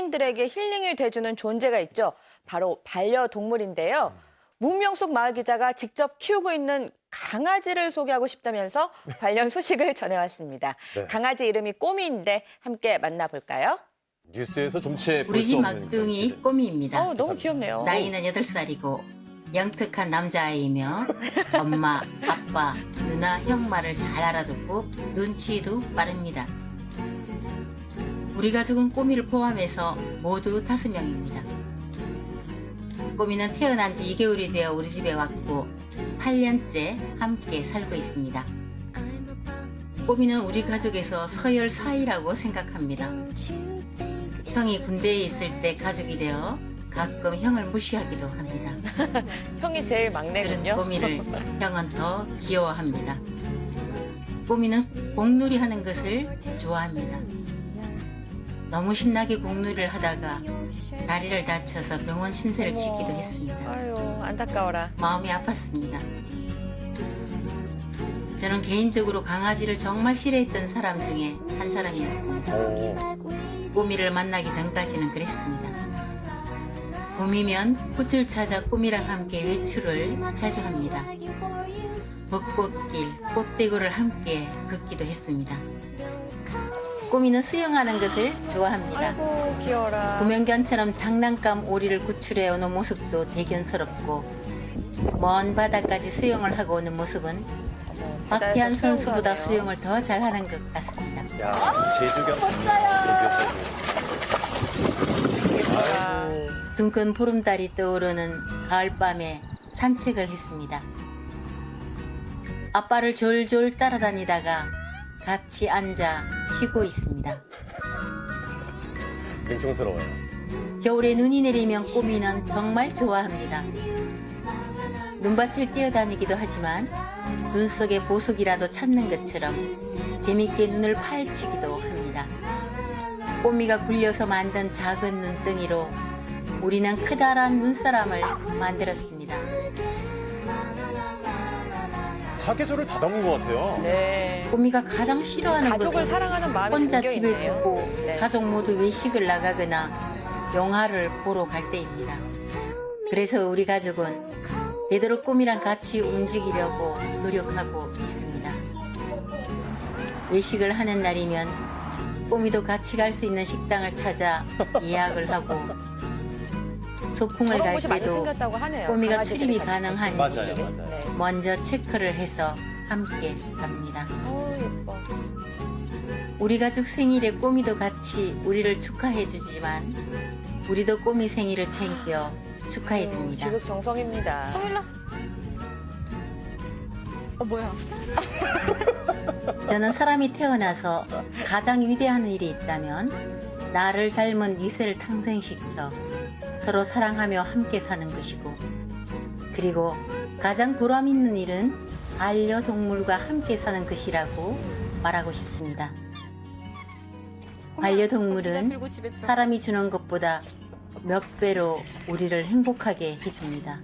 시민들에게 힐링이 돼주는 존재가 있죠. 바로 반려동물인데요. 문명 속 마을 기자가 직접 키우고 있는 강아지를 소개하고 싶다면서 관련 소식을 전해왔습니다. 네. 강아지 이름이 꼬미인데 함께 만나볼까요? 뉴스에서 좀채 볼 우리 수집 막둥이 꼬미입니다. 어, 너무 귀엽네요. 나이는 8살이고 영특한 남자아이며 엄마, 아빠, 누나, 형 말을 잘 알아듣고 눈치도 빠릅니다. 우리 가족은 꼬미를 포함해서 모두 다섯 명입니다. 꼬미는 태어난 지 2개월이 되어 우리 집에 왔고 8년째 함께 살고 있습니다. 꼬미는 우리 가족에서 서열 사이라고 생각합니다. 형이 군대에 있을 때 가족이 되어 가끔 형을 무시하기도 합니다. 형이 제일 막내군요. 꼬미를 형은 더 귀여워합니다. 꼬미는 공놀이 하는 것을 좋아합니다. 너무 신나게 공놀이를 하다가 다리를 다쳐서 병원 신세를 지기도 했습니다. 아유, 안타까워라. 마음이 아팠습니다. 저는 개인적으로 강아지를 정말 싫어했던 사람 중에 한 사람이었습니다. 어, 꾸미를 만나기 전까지는 그랬습니다. 봄이면 꽃을 찾아 꾸미랑 함께 외출을 자주 합니다. 벚꽃길, 꽃대구를 함께 걷기도 했습니다. 꾸미는 수영하는 것을 좋아합니다. 아이고, 귀여워라. 구명견처럼 장난감 오리를 구출해 오는 모습도 대견스럽고 먼 바다까지 수영을 하고 오는 모습은 박희한 선수보다. 수영을 더 잘하는 것 같습니다. 야, 제주경. 예뻐라. 아이고. 둥근 보름달이 떠오르는 가을밤에 산책을 했습니다. 아빠를 졸졸 따라다니다가 같이 앉아 쉬고 있습니다. 냉정스러워요. 겨울에 눈이 내리면 꼬미는 정말 좋아합니다. 눈밭을 뛰어다니기도 하지만 눈 속에 보석이라도 찾는 것처럼 재밌게 눈을 파헤치기도 합니다. 꼬미가 굴려서 만든 작은 눈덩이로 우리는 크다란 눈사람을 만들었습니다. 사계절을 다 담은 것 같아요. 네. 꼬미가 가장 싫어하는 가족을 것은 사랑하는 마음이 혼자 담겨 집에 있네요. 두고 네. 가족 모두 외식을 나가거나 영화를 보러 갈 때입니다. 그래서 우리 가족은 되도록 꿈이랑 같이 움직이려고 노력하고 있습니다. 외식을 하는 날이면 꼬미도 같이 갈 수 있는 식당을 찾아 예약을 하고 소풍을 저런 갈 곳이 많이 때도 생겼다고 하네요. 꼬미가 강아지들이 출입이 같이 가능한지 맞아요, 맞아요. 때. 네. 먼저 체크를 해서 함께 갑니다. 어우, 예뻐. 우리 가족 생일에 꼬미도 같이 우리를 축하해 주지만 우리도 꼬미 생일을 챙겨 축하해 줍니다. 지극 정성입니다. 어 뭐야? 저는 사람이 태어나서 가장 위대한 일이 있다면 나를 닮은 이세를 탄생시켜 서로 사랑하며 함께 사는 것이고 그리고 가장 보람 있는 일은 반려동물과 함께 사는 것이라고 말하고 싶습니다. 반려동물은 사람이 주는 것보다 몇 배로 우리를 행복하게 해줍니다.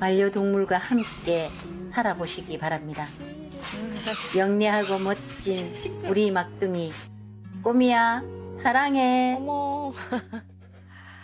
반려동물과 함께 살아보시기 바랍니다. 영리하고 멋진 우리 막둥이 꼬미야 사랑해.